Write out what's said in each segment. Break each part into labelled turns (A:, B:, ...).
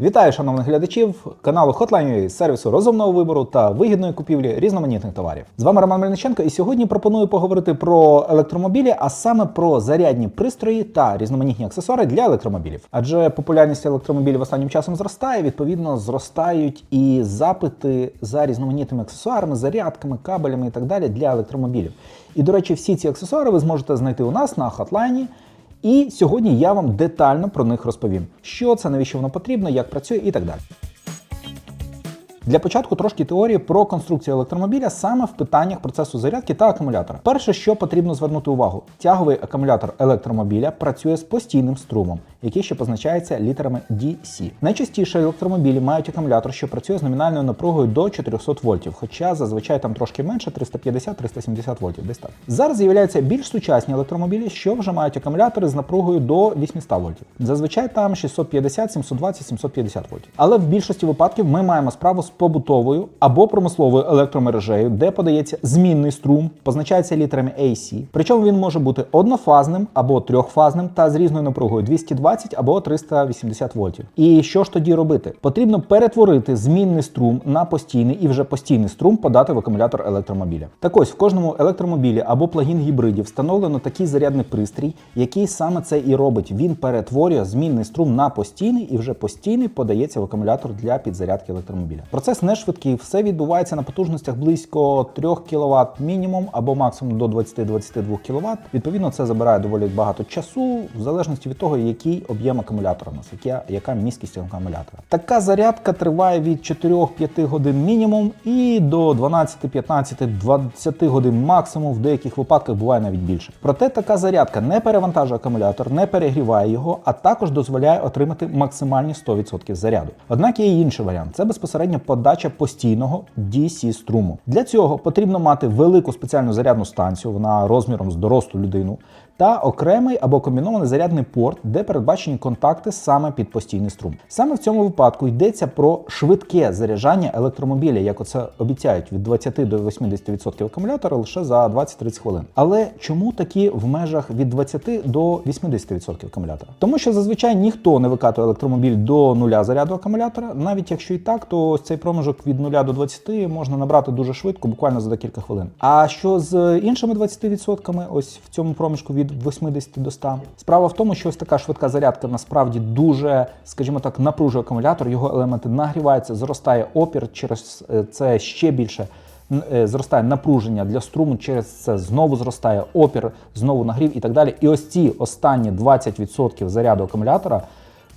A: Вітаю, шановних глядачів каналу Hotline.ua, сервісу розумного вибору та вигідної купівлі різноманітних товарів. З вами Роман Мельниченко, і сьогодні пропоную поговорити про електромобілі, а саме про зарядні пристрої та різноманітні аксесуари для електромобілів. Адже популярність електромобілів останнім часом зростає. Відповідно, зростають і запити за різноманітними аксесуарами, зарядками, кабелями і так далі для електромобілів. І до речі, всі ці аксесуари ви зможете знайти у нас на Hotline. І сьогодні я вам детально про них розповім, що це, навіщо воно потрібно, як працює і так далі. Для початку трошки теорії про конструкцію електромобіля саме в питаннях процесу зарядки та акумулятора. Перше, що потрібно звернути увагу, тяговий акумулятор електромобіля працює з постійним струмом, який ще позначається літерами DC. Найчастіше електромобілі мають акумулятор, що працює з номінальною напругою до 400 вольтів, хоча зазвичай там трошки менше 350-370 вольтів. Десь так. Зараз з'являються більш сучасні електромобілі, що вже мають акумулятори з напругою до 800 вольтів. Зазвичай там 650, 720, 750 вольтів. Але в більшості випадків ми маємо справу з побутовою або промисловою електромережею, де подається змінний струм, позначається літерами AC. Причому він може бути однофазним або трьохфазним та з різною напругою 220 або 380 вольтів. І що ж тоді робити? Потрібно перетворити змінний струм на постійний і вже постійний струм подати в акумулятор електромобіля. Так ось в кожному електромобілі або плагін гібриді встановлено такий зарядний пристрій, який саме це і робить. Він перетворює змінний струм на постійний і вже постійний подається в акумулятор для підзарядки електромобіля. Процес не швидкий, все відбувається на потужностях близько 3 кВт мінімум або максимум до 20-22 кВт. Відповідно, це забирає доволі багато часу, в залежності від того, який об'єм акумулятора у нас, яка, яка міськість акумулятора. Така зарядка триває від 4-5 годин мінімум і до 12, 15, 20 годин максимум. В деяких випадках буває навіть більше. Проте така зарядка не перевантажує акумулятор, не перегріває його, а також дозволяє отримати максимальні 100% заряду. Однак є і інший варіант це безпосередньо подача постійного DC струму. Для цього потрібно мати велику спеціальну зарядну станцію, вона розміром з дорослу людину, та окремий або комбінований зарядний порт, де передбачені контакти саме під постійний струм. Саме в цьому випадку йдеться про швидке заряджання електромобіля, як оце обіцяють від 20 до 80% акумулятора лише за 20-30 хвилин. Але чому такі в межах від 20 до 80% акумулятора? Тому що зазвичай ніхто не викатує електромобіль до нуля заряду акумулятора. Навіть якщо і так, то ось цей проміжок від 0 до 20 можна набрати дуже швидко, буквально за декілька хвилин. А що з іншими 20%, ось в цьому проміжку від 80 до 100? Справа в тому, що ось така швидка зарядка насправді дуже, скажімо так, напружує акумулятор, його елементи нагріваються, зростає опір, через е, це ще більше е, зростає напруження для струму, через це знову зростає опір, знову нагрів і так далі. І ось ці останні 20% заряду акумулятора.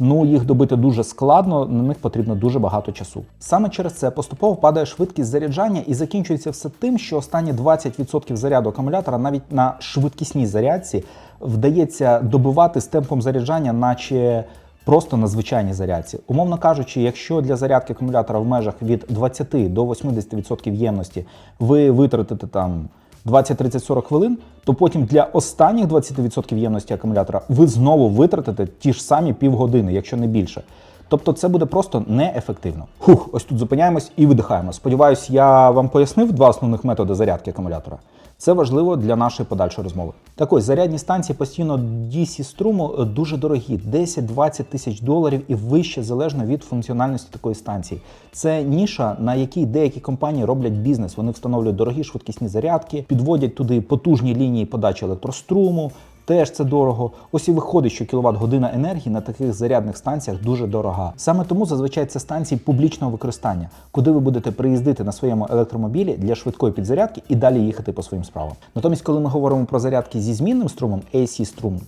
A: Ну, їх добити дуже складно, на них потрібно дуже багато часу. Саме через це поступово падає швидкість заряджання і закінчується все тим, що останні 20% заряду акумулятора навіть на швидкісній зарядці вдається добивати з темпом заряджання, наче просто на звичайній зарядці. Умовно кажучи, якщо для зарядки акумулятора в межах від 20 до 80% ємності ви витратите там 20, 30, 40 хвилин, то потім для останніх 20% ємності акумулятора ви знову витратите ті ж самі півгодини, якщо не більше. Тобто це буде просто неефективно. Хух, ось тут зупиняємось і видихаємо. Сподіваюсь, я вам пояснив два основних методи зарядки акумулятора. Це важливо для нашої подальшої розмови. Так ось, зарядні станції постійно DC струму е, дуже дорогі, 10-20 тисяч доларів і вище залежно від функціональності такої станції. Це ніша, на якій деякі компанії роблять бізнес. Вони встановлюють дорогі швидкісні зарядки, підводять туди потужні лінії подачі електроструму. Теж це дорого. Ось і виходить, що кіловат година енергії на таких зарядних станціях дуже дорога. Саме тому зазвичай це станції публічного використання, куди ви будете приїздити на своєму електромобілі для швидкої підзарядки і далі їхати по своїм справам. Натомість, коли ми говоримо про зарядки зі змінним струмом, AC струм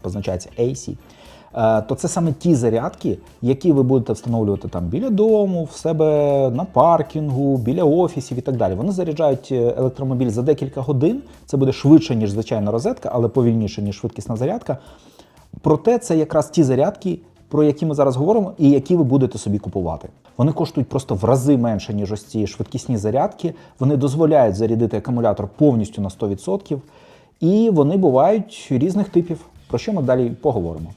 A: позначається AC, то це саме ті зарядки, які ви будете встановлювати там біля дому, в себе на паркінгу, біля офісів і так далі. Вони заряджають е, електромобіль за декілька годин. Це буде швидше, ніж звичайна розетка, але повільніше, ніж швидкісна зарядка. Проте це якраз ті зарядки, про які ми зараз говоримо, і які ви будете собі купувати. Вони коштують просто в рази менше, ніж ось ці швидкісні зарядки. Вони дозволяють зарядити акумулятор повністю на 100%. І вони бувають різних типів, про що ми далі поговоримо.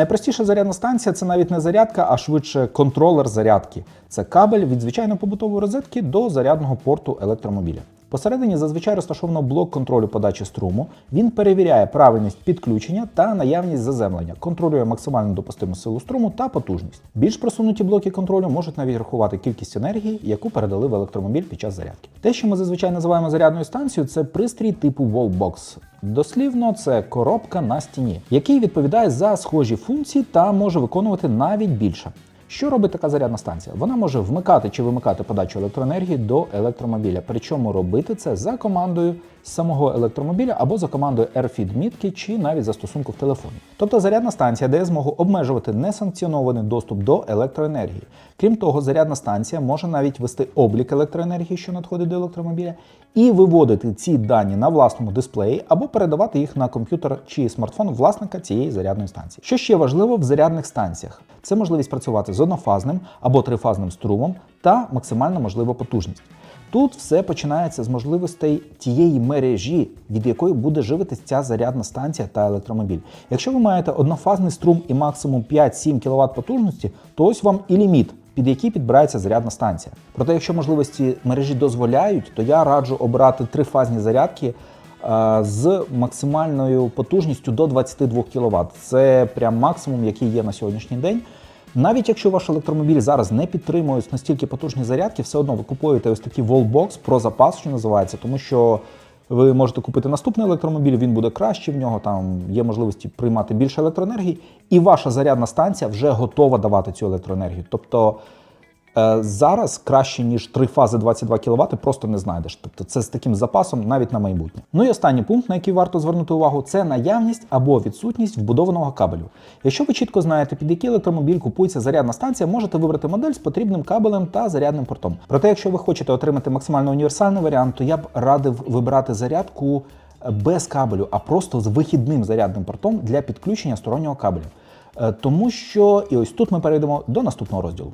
A: Найпростіша зарядна станція це навіть не зарядка, а швидше контролер зарядки. Це кабель від звичайної побутової розетки до зарядного порту електромобіля. Посередині зазвичай розташовано блок контролю подачі струму. Він перевіряє правильність підключення та наявність заземлення, контролює максимально допустиму силу струму та потужність. Більш просунуті блоки контролю можуть навіть рахувати кількість енергії, яку передали в електромобіль під час зарядки. Те, що ми зазвичай називаємо зарядною станцією, це пристрій типу Wallbox. Дослівно, це коробка на стіні, який відповідає за схожі функції та може виконувати навіть більше. Що робить така зарядна станція? Вона може вмикати чи вимикати подачу електроенергії до електромобіля. Причому робити це за командою самого електромобіля або за командою AirFeed мітки чи навіть застосунку в телефоні. Тобто зарядна станція дає змогу обмежувати несанкціонований доступ до електроенергії. Крім того, зарядна станція може навіть вести облік електроенергії, що надходить до електромобіля, і виводити ці дані на власному дисплеї або передавати їх на комп'ютер чи смартфон власника цієї зарядної станції. Що ще важливо в зарядних станціях? Це можливість працювати з однофазним або трифазним струмом та максимально можлива потужність. Тут все починається з можливостей тієї мережі, від якої буде живитись ця зарядна станція та електромобіль. Якщо ви маєте однофазний струм і максимум 5-7 кВт потужності, то ось вам і ліміт, під який підбирається зарядна станція. Проте, якщо можливості мережі дозволяють, то я раджу обрати трифазні зарядки е, з максимальною потужністю до 22 кВт. Це прям максимум, який є на сьогоднішній день. Навіть якщо ваш електромобіль зараз не підтримує настільки потужні зарядки, все одно ви купуєте ось такий волбокс про запас, що називається, тому що ви можете купити наступний електромобіль, він буде кращий, в нього там є можливості приймати більше електроенергії, і ваша зарядна станція вже готова давати цю електроенергію. Тобто Зараз краще ніж три фази 22 кВт просто не знайдеш. Тобто це з таким запасом навіть на майбутнє. Ну і останній пункт, на який варто звернути увагу, це наявність або відсутність вбудованого кабелю. Якщо ви чітко знаєте, під який електромобіль купується зарядна станція, можете вибрати модель з потрібним кабелем та зарядним портом. Проте, якщо ви хочете отримати максимально універсальний варіант, то я б радив вибирати зарядку без кабелю, а просто з вихідним зарядним портом для підключення стороннього кабелю. Е, Тому що і ось тут ми перейдемо до наступного розділу.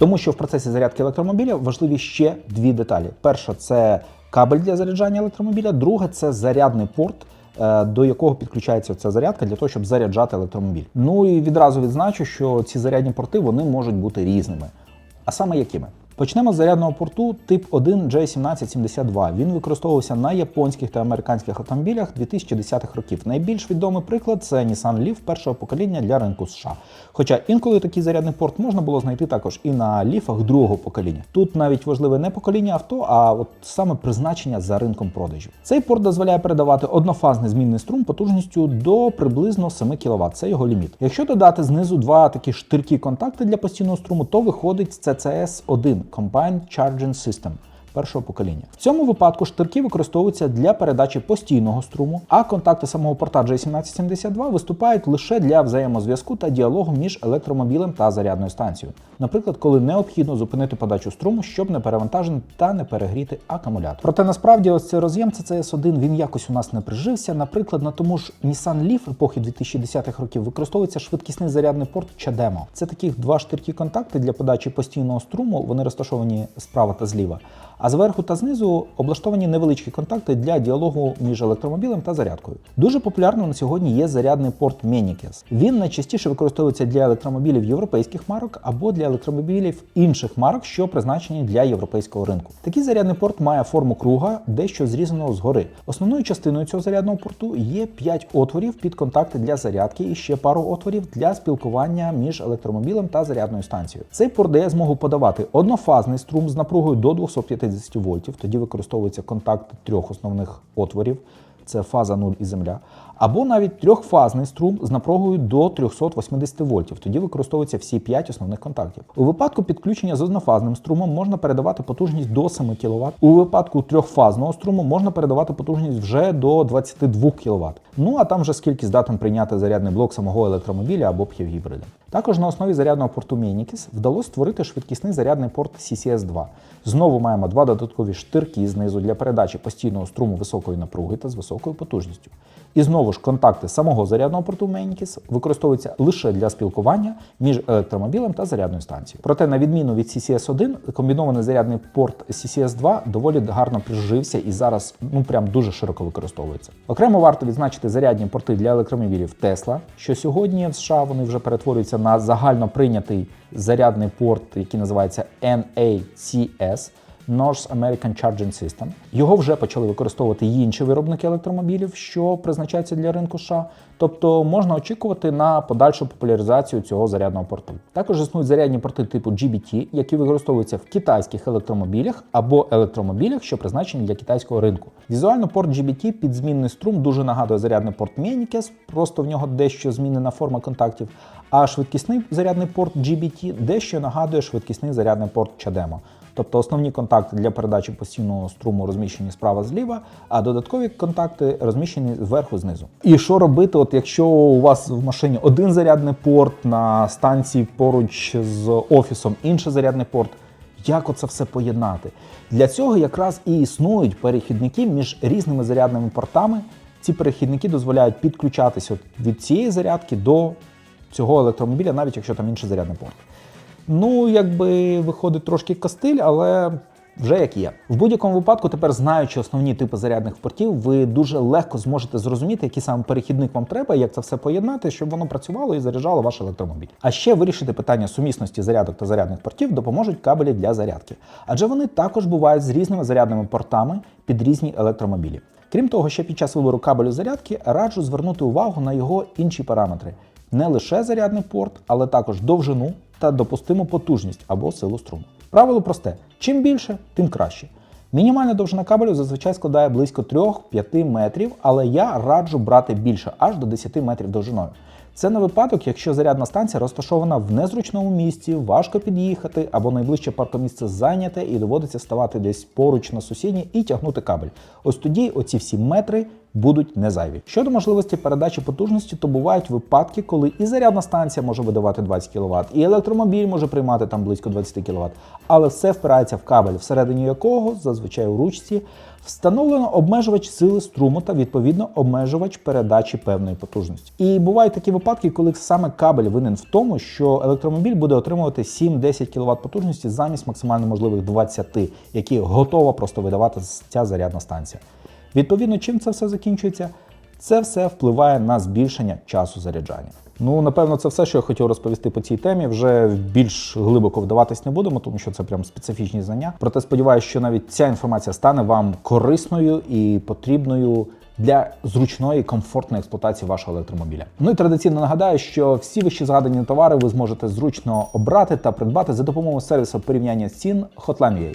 A: Тому що в процесі зарядки електромобіля важливі ще дві деталі: перша це кабель для заряджання електромобіля, друга це зарядний порт. е, До якого підключається ця зарядка для того, щоб заряджати електромобіль. Ну і відразу відзначу, що ці зарядні порти вони можуть бути різними. А саме якими? Почнемо з зарядного порту тип 1 J1772. Він використовувався на японських та американських автомобілях 2010-х років. Найбільш відомий приклад це Nissan Leaf першого покоління для ринку США. Хоча інколи такий зарядний порт можна було знайти також і на ліфах другого покоління. Тут навіть важливе не покоління авто, а от саме призначення за ринком продажів. Цей порт дозволяє передавати однофазний змінний струм потужністю до приблизно 7 кВт. Це його ліміт. Якщо додати знизу два такі штиркі контакти для постійного струму, то виходить CCS 1 Combined Charging System першого покоління. В цьому випадку штирки використовуються для передачі постійного струму, а контакти самого порта J1772 виступають лише для взаємозв'язку та діалогу між електромобілем та зарядною станцією. Наприклад, коли необхідно зупинити подачу струму, щоб не перевантажити та не перегріти акумулятор. Проте насправді ось цей роз'єм CCS1 він якось у нас не прижився. Наприклад, на тому ж Nissan Leaf епохи 2010-х років використовується швидкісний зарядний порт CHAdeMO. Це таких два штиркі контакти для подачі постійного струму. Вони розташовані справа та зліва. А зверху та знизу облаштовані невеличкі контакти для діалогу між електромобілем та зарядкою. Дуже популярним на сьогодні є зарядний порт Menikes. Він найчастіше використовується для електромобілів європейських марок або для електромобілів інших марок, що призначені для європейського ринку. Такий зарядний порт має форму круга, дещо зрізаного згори. Основною частиною цього зарядного порту є 5 отворів під контакти для зарядки і ще пару отворів для спілкування між електромобілем та зарядною станцією. Цей порт дає змогу подавати однофазний струм з напругою до 250 вольтів. Тоді використовується контакт трьох основних отворів. Це фаза 0 і земля, або навіть трьохфазний струм з напругою до 380 вольтів. Тоді використовуються всі 5 основних контактів. У випадку підключення з однофазним струмом можна передавати потужність до 7 кВт. У випадку трьохфазного струму можна передавати потужність вже до 22 кВт. Ну а там вже скільки здатен прийняти зарядний блок самого електромобіля або п'євгібрида. Також на основі зарядного порту Menikis вдалося створити швидкісний зарядний порт CCS2. Знову маємо два додаткові штирки знизу для передачі постійного струму високої напруги та з високою потужністю. І знову ж контакти самого зарядного порту Menikis використовуються лише для спілкування між електромобілем та зарядною станцією. Проте, на відміну від CCS1, комбінований зарядний порт CCS2 доволі гарно прижився і зараз ну прям дуже широко використовується. Окремо варто відзначити зарядні порти для електромобілів Tesla, що сьогодні в США вони вже перетворюються на загально прийнятий зарядний порт, який називається NACS. North American Charging System. Його вже почали використовувати й інші виробники електромобілів, що призначаються для ринку США. Тобто можна очікувати на подальшу популяризацію цього зарядного порту. Також існують зарядні порти типу GBT, які використовуються в китайських електромобілях або електромобілях, що призначені для китайського ринку. Візуально порт GBT під змінний струм дуже нагадує зарядний порт Menikes, просто в нього дещо змінена форма контактів. А швидкісний зарядний порт GBT дещо нагадує швидкісний зарядний порт CHAdeMO. Тобто основні контакти для передачі постійного струму розміщені справа зліва, а додаткові контакти розміщені зверху знизу. І що робити, от якщо у вас в машині один зарядний порт на станції поруч з офісом, інший зарядний порт. Як оце все поєднати? Для цього якраз і існують перехідники між різними зарядними портами. Ці перехідники дозволяють підключатися від цієї зарядки до цього електромобіля, навіть якщо там інший зарядний порт. Ну, якби виходить трошки костиль, але вже як є. В будь-якому випадку, тепер знаючи основні типи зарядних портів, ви дуже легко зможете зрозуміти, який саме перехідник вам треба, як це все поєднати, щоб воно працювало і заряджало ваш електромобіль. А ще вирішити питання сумісності зарядок та зарядних портів допоможуть кабелі для зарядки, адже вони також бувають з різними зарядними портами під різні електромобілі. Крім того, ще під час вибору кабелю зарядки раджу звернути увагу на його інші параметри: не лише зарядний порт, але також довжину та допустиму потужність або силу струму. Правило просте: чим більше, тим краще. Мінімальна довжина кабелю зазвичай складає близько 3-5 метрів, але я раджу брати більше, аж до 10 метрів довжиною. Це на випадок, якщо зарядна станція розташована в незручному місці, важко під'їхати або найближче паркомісце зайняте і доводиться ставати десь поруч на сусідній і тягнути кабель. Ось тоді оці всі метри будуть не зайві. Щодо можливості передачі потужності, то бувають випадки, коли і зарядна станція може видавати 20 кВт, і електромобіль може приймати там близько 20 кВт, але все впирається в кабель, всередині якого зазвичай у ручці встановлено обмежувач сили струму та відповідно обмежувач передачі певної потужності. І бувають такі випадки, коли саме кабель винен в тому, що електромобіль буде отримувати 7-10 кВт потужності замість максимально можливих 20, які готова просто видавати ця зарядна станція. Відповідно, чим це все закінчується? Це все впливає на збільшення часу заряджання. Ну, напевно, це все, що я хотів розповісти по цій темі. Вже більш глибоко вдаватись не будемо, тому що це прям специфічні знання. Проте сподіваюся, що навіть ця інформація стане вам корисною і потрібною для зручної комфортної експлуатації вашого електромобіля. Ну і традиційно нагадаю, що всі вищі згадані товари ви зможете зручно обрати та придбати за допомогою сервісу порівняння цін Hotline.ua.